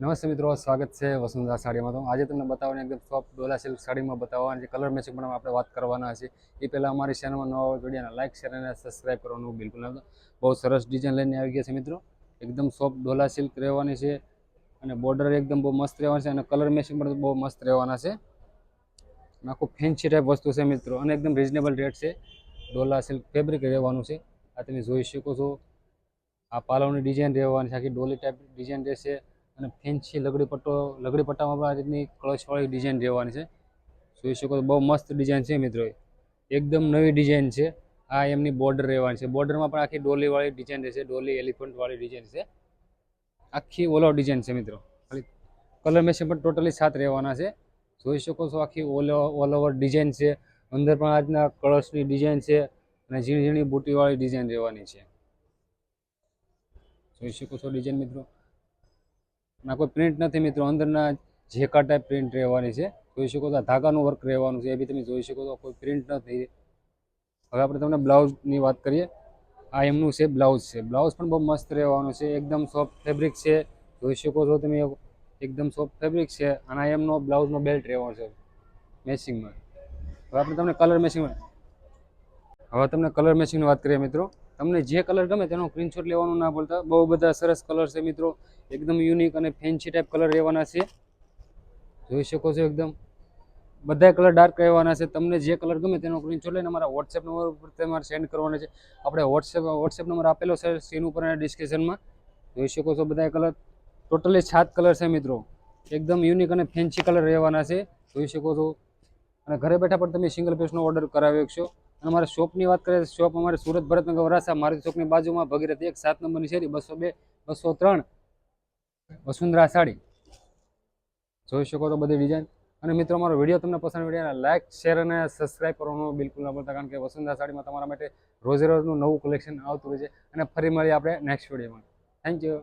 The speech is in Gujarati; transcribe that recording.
નમસ્તે મિત્રો, સ્વાગત છે વસુંધરા સાડીમાં તો. આજે તમને બતાવવાની એકદમ સોફ્ટ ડોલા સિલ્ક સાડીમાં બતાવવાની જે કલર મેચિંગ પણ આપણે વાત કરવાના છે એ પહેલાં અમારી ચેનલમાં નવા હોય વિડીયોને લાઇક શેર અને સબસ્ક્રાઈબ કરવાનું બિલકુલ ના બહુ સરસ ડિઝાઇન લઈને આવી ગયા છે મિત્રો. એકદમ સોફ્ટ ડોલા સિલ્ક રહેવાની છે અને બોર્ડર એકદમ બહુ મસ્ત રહેવાની છે અને કલર મેચિંગ પણ બહુ મસ્ત રહેવાના છે. આખું ફેન્સી ટાઈપ વસ્તુ છે મિત્રો અને એકદમ રિઝનેબલ રેટ છે. ડોલા સિલ્ક ફેબ્રિક રહેવાનું છે. આ તમે જોઈ શકો છો. આ પાલવની ડિઝાઇન રહેવાની છે. આખી ડોલી ટાઈપ ડિઝાઇન રહેશે. અને ફેન્સી લગડી પટ્ટો, લગડી પટ્ટામાં પણ આ રીતની કળશવાળી ડિઝાઇન રહેવાની છે. જોઈ શકો તો બહુ મસ્ત ડિઝાઇન છે મિત્રો એકદમ નવી ડિઝાઇન છે. આ એમની બોર્ડર રહેવાની છે. બોર્ડરમાં પણ આખી ડોલીવાળી ડિઝાઇન રહેશે. ડોલી એલિફન્ટવાળી ડિઝાઇન છે. આખી ઓલ આઉટ ડિઝાઇન છે મિત્રો. ખાલી કલર મેચિંગ પણ ટોટલી સાત રહેવાના છે. જોઈ શકો છો આખી ઓલ ઓલ ઓવર ડિઝાઇન છે. અંદર પણ આ રીતના કળશની ડિઝાઇન છે અને ઝીણી ઝીણી બુટીવાળી ડિઝાઇન રહેવાની છે. જોઈ શકો છો ડિઝાઇન મિત્રો. ના કોઈ પ્રિન્ટ નથી મિત્રો, અંદરના જેકા ટાઈપ પ્રિન્ટ રહેવાની છે, જોઈ શકો છો ધાગાનું વર્ક રહેવાનું છે, એ બી તમે જોઈ શકો છો, કોઈ પ્રિન્ટ નથી. હવે આપણે તમને બ્લાઉઝની વાત કરીએ. આ એમનું છે બ્લાઉઝ છે. બ્લાઉઝ પણ બહુ મસ્ત રહેવાનું છે, એકદમ સોફ્ટ ફેબ્રિક છે. જોઈ શકો છો તમે એકદમ સોફ્ટ ફેબ્રિક છે. અને આ એમનો બ્લાઉઝનો બેલ્ટ રહેવાનો છે મેચિંગમાં હવે આપણે તમને કલર મેચિંગમાં હવે તમને કલર મેચિંગની વાત કરીએ મિત્રો. તમને જે કલર ગમે તેનો સ્ક્રીનશોટ લેવાનું ના બોલતા બહુ બધા સરસ કલર છે મિત્રો. એકદમ યુનિક અને ફેન્સી ટાઈપ કલર રહેવાના છે. જોઈ શકો છો એકદમ. બધા કલર ડાર્ક રહેવાના છે. તમને જે કલર ગમે તેનો સ્ક્રીનશોટ લઈને અમારા વોટ્સએપ નંબર ઉપર તમારે સેન્ડ કરવાના છે. આપણે વોટ્સએપ વોટ્સએપ નંબર આપેલો છે સ્ક્રીન ઉપર અને ડિસ્ક્રિપ્શનમાં જોઈ શકો છો બધા કલર ટોટલી સાત કલર છે મિત્રો. એકદમ યુનિક અને ફેન્સી કલર રહેવાના છે. જોઈ શકો છો. અને ઘરે બેઠા પણ તમે સિંગલ પીસનો ઓર્ડર કરાવી શકશો. અને અમારા શોપની વાત કરીએ તો શોપ અમારે સુરત ભરતનગર વરાસા મારુતિ શોપની બાજુમાં, ભગીરથ એક, સાત નંબરની શેરી, બસો બે, બસો ત્રણ, વસુંધરા સાડી. જોઈ શકો તો બધી ડિઝાઇન અને મિત્રો, અમારો વીડિયો તમને પસંદ વીડિયો લાઇક શેર અને સબસ્ક્રાઇબ કરવાનું બિલકુલ ના ભૂલતા, કારણ કે વસુંધરા સાડીમાં તમારા માટે રોજે રોજનું નવું કલેક્શન આવતું હોય છે. અને ફરી મળીએ આપણે નેક્સ્ટ વિડીયોમાં થેન્ક યુ